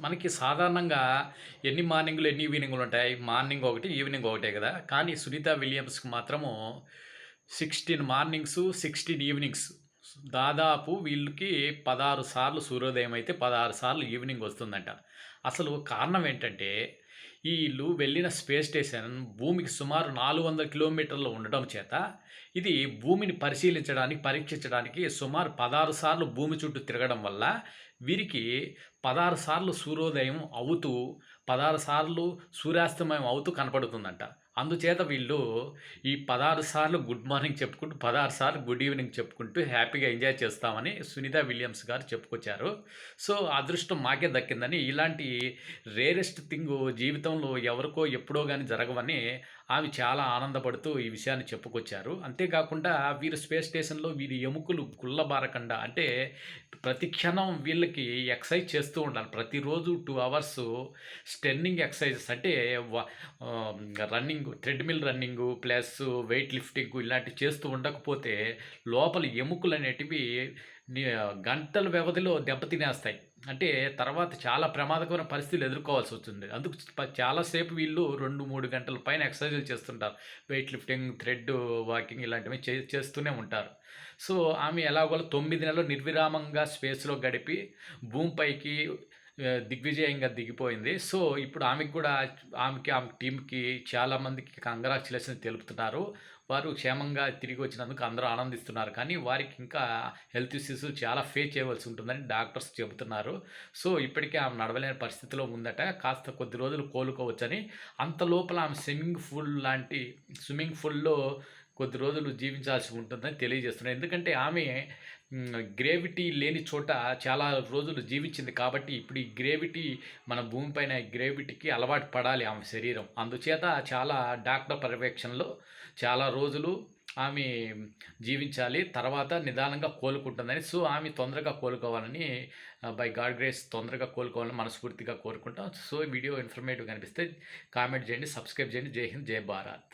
మనకి సాధారణంగా ఎన్ని మార్నింగ్లు ఎన్ని ఈవినింగ్లు ఉంటాయి? మార్నింగ్ ఒకటి ఈవినింగ్ ఒకటే కదా? కానీ సునీత విలియమ్స్కి మాత్రము సిక్స్టీన్ మార్నింగ్స్ సిక్స్టీన్ ఈవినింగ్స్. దాదాపు వీళ్ళకి పదహారు సార్లు సూర్యోదయం అయితే పదహారు సార్లు ఈవినింగ్ వస్తుందంట. అసలు కారణం ఏంటంటే వీళ్ళు వెళ్ళిన స్పేస్ స్టేషన్ భూమికి సుమారు నాలుగు వందల కిలోమీటర్లు ఉండటం చేత ఇది భూమిని పరిశీలించడానికి పరీక్షించడానికి సుమారు పదహారు సార్లు భూమి చుట్టూ తిరగడం వల్ల వీరికి పదహారు సార్లు సూర్యోదయం అవుతూ పదహారు సార్లు సూర్యాస్తమయం అవుతూ కనపడుతుందంట. అందుచేత వీళ్ళు ఈ పదహారు సార్లు గుడ్ మార్నింగ్ చెప్పుకుంటూ పదహారు సార్లు గుడ్ ఈవినింగ్ చెప్పుకుంటూ హ్యాపీగా ఎంజాయ్ చేస్తామని సునీత విలియమ్స్ గారు చెప్పుకొచ్చారు. సో అదృష్టం మాకే దక్కిందని ఇలాంటి రేరెస్ట్ థింగ్ జీవితంలో ఎవరికో ఎప్పుడో కానీ జరగవని ఆమె చాలా ఆనందపడుతూ ఈ విషయాన్ని చెప్పుకొచ్చారు. అంతేకాకుండా వీరు స్పేస్ స్టేషన్లో వీరి ఎముకలు గుల్లబారకుండా అంటే ప్రతి క్షణం వీళ్ళకి ఎక్సర్సైజ్ చేస్తూ ఉండాలి. ప్రతిరోజు టూ అవర్స్ స్టెన్నింగ్ ఎక్సర్సైజెస్ అంటే running treadmill running plus weight lifting ఇలాంటివి చేస్తూ ఉండకపోతే లోపల ఎముకలు అనేటివి గంటల వ్యవధిలో దెబ్బతినేస్తాయి అంటే తర్వాత చాలా ప్రమాదకరమైన పరిస్థితులు ఎదుర్కోవాల్సి వస్తుంది. అందుకు చాలాసేపు వీళ్ళు రెండు మూడు గంటల పైన ఎక్సర్సైజులు చేస్తుంటారు. వెయిట్ లిఫ్టింగ్ థ్రెడ్ వాకింగ్ ఇలాంటివి చే చేస్తూనే ఉంటారు. సో ఆమె ఎలాగోలా తొమ్మిది నెలలు నిర్విరామంగా స్పేస్లో గడిపి భూమిపైకి దిగ్విజయంగా దిగిపోయింది. సో ఇప్పుడు ఆమెకు కూడా ఆమెకి ఆమె టీంకి చాలామందికి కంగ్రాచులేషన్ తెలుపుతున్నారు. వారు క్షేమంగా తిరిగి వచ్చినందుకు అందరూ ఆనందిస్తున్నారు. కానీ వారికి ఇంకా హెల్త్ ఇష్యూస్ చాలా ఫేస్ చేయవలసి ఉంటుందని డాక్టర్స్ చెబుతున్నారు. సో ఇప్పటికే ఆమె నడవలేని పరిస్థితిలో ఉందట. కాస్త కొద్ది రోజులు కోలుకోవచ్చని. అంత లోపల ఆమె స్విమ్మింగ్ పూల్ లాంటి స్విమ్మింగ్ పూల్లో కొద్ది రోజులు జీవించాల్సి ఉంటుందని తెలియజేస్తున్నాయి. ఎందుకంటే ఆమె గ్రేవిటీ లేని చోట చాలా రోజులు జీవించింది కాబట్టి ఇప్పుడు ఈ గ్రేవిటీ మన భూమిపైన గ్రేవిటీకి అలవాటు పడాలి ఆమె శరీరం. అందుచేత చాలా డాక్టర్ పర్యవేక్షణలో చాలా రోజులు ఆమె జీవించాలి తర్వాత నిదానంగా కోలుకుంటుందని. సో ఆమె తొందరగా కోలుకోవాలని బై గాడ్ గ్రేస్ తొందరగా కోలుకోవాలని మనస్ఫూర్తిగా కోరుకుంటాం. సో వీడియో ఇన్ఫర్మేటివ్ కనిపిస్తే కామెంట్ చేయండి సబ్స్క్రైబ్ చేయండి. జై హింద్ జై భారత్.